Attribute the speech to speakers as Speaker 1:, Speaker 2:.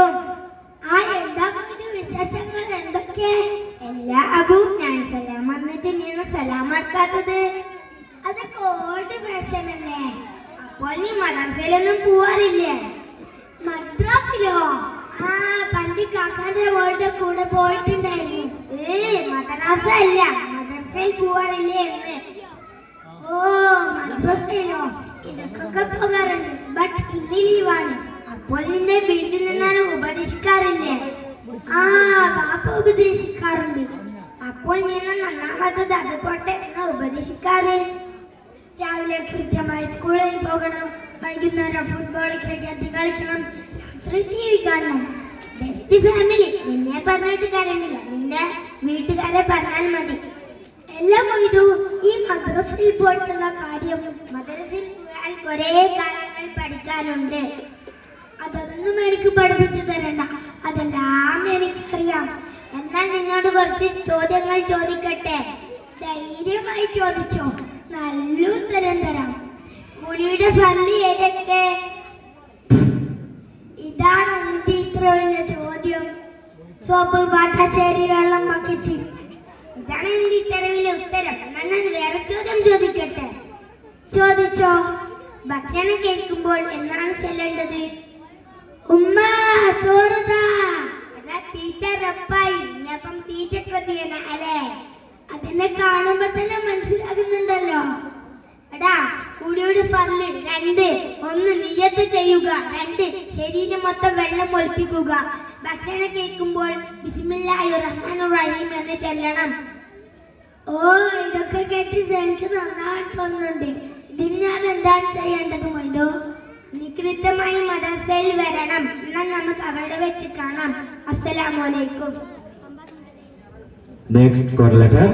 Speaker 1: അലൈക്കും
Speaker 2: ആ ഇത് വിശേഷങ്ങൾ? എന്തൊക്കെ?
Speaker 1: എല്ലാ അബു ഞാൻ സലാം വന്നിട്ട് നീ സലാം അടക്കാത്തത്
Speaker 2: അതൊക്കെ ഓൾഡ് ഫാഷൻ അല്ലേ?
Speaker 1: അപ്പോൾ നീ മദർസയിലൊന്നും പോവാറില്ലേ?
Speaker 2: മദ്രാസിലോ? ആ പണ്ട് കാക്കാന്റെ മോളുടെ കൂടെ പോയിട്ടുണ്ടായിരുന്നു.
Speaker 1: ഏ മദ്രാസ അല്ല മദ്രസയിൽ പോവാറില്ലേ എന്ന്.
Speaker 2: ഓ മദ്രസയിലോ? ഇടക്കൊക്കെ പോകാറുണ്ട്. ബട്ട് ഇന്ന് ലീവാണ്
Speaker 1: അപ്പോൾ നിന്റെ വീട്ടിൽ ഉപദേശിക്കാറില്ലേ?
Speaker 2: ആ ബാപ്പ ഉപദേശിക്കാറുണ്ട്.
Speaker 1: അപ്പോൾ ഞാൻ നന്നാമത്തത് അത് പോട്ടെ എന്ന് ഉപദേശിക്കാറ്.
Speaker 2: രാവിലെ കൃത്യമായി സ്കൂളിൽ പോകണം വൈകുന്നേരം ഫുട്ബോൾ ക്രിക്കറ്റ് കളിക്കണം കാണണം.
Speaker 1: ബെസ്റ്റ് ഫാമിലി നിന്നെ പറഞ്ഞിട്ട് കാര്യമില്ല. നിന്റെ വീട്ടുകാരെ പറഞ്ഞാൽ മതി.
Speaker 2: എല്ലാം ചെയ്തു. ഈ മദ്രസയിൽ പോയിട്ടുള്ള കാര്യം
Speaker 1: മദ്രസയിൽ കുറേ കാര്യങ്ങൾ പഠിക്കാനുണ്ട്.
Speaker 2: അതൊന്നും എനിക്ക് പഠിപ്പിച്ചു തരണ്ട അതെല്ലാം എനിക്കറിയാം.
Speaker 1: എന്നാൽ നിന്നോട് കുറച്ച് ചോദ്യങ്ങൾ ചോദിക്കട്ടെ?
Speaker 2: ധൈര്യമായി ചോദിച്ചോ? നല്ല ഉത്തരം തരാം.
Speaker 1: മുളിയുടെ സല്ലി ഏതൊക്കെ?
Speaker 2: ഇതാണ് വലിയ ചോദ്യം. സോപ്പ് പാട്ടച്ചേരി വെള്ളം ബക്കറ്റ്
Speaker 1: ഇതാണ് എന്റെ ഇത്തരവിലെ ഉത്തരം. എന്നാൽ ഞാൻ വേറെ ചോദ്യം ചോദിക്കട്ടെ?
Speaker 2: ചോദിച്ചോ?
Speaker 1: ഭക്ഷണം കേൾക്കുമ്പോൾ
Speaker 2: അതിനെ കാണുമ്പോ തന്നെ മനസ്സിലാകുന്നുണ്ടല്ലോ.
Speaker 1: എടാ കുളിയുടെ ഫർൽ രണ്ട് ഒന്ന് നിയത്ത് ചെയ്യുക. രണ്ട് ശരീരം മൊത്തം വെള്ളം ഒളിപ്പിക്കുക ഭക്ഷണം കേൾക്കുമ്പോൾ റഹീം എന്ന് ചെല്ലണം.
Speaker 2: ഓ ഇതൊക്കെ കേട്ടിട്ട് എനിക്ക് നന്നായിട്ട് തോന്നുന്നുണ്ട്. ഇതിന് ഞാൻ എന്താണ് ചെയ്യേണ്ടത് മൊയ്തോ
Speaker 1: നീ കൃത്യമായി മദർസയിൽ വരണം. എന്നാൽ നമുക്ക് അവിടെ വെച്ച് കാണാം. അസ്സലാമു അലൈക്കും.
Speaker 3: Next call letter.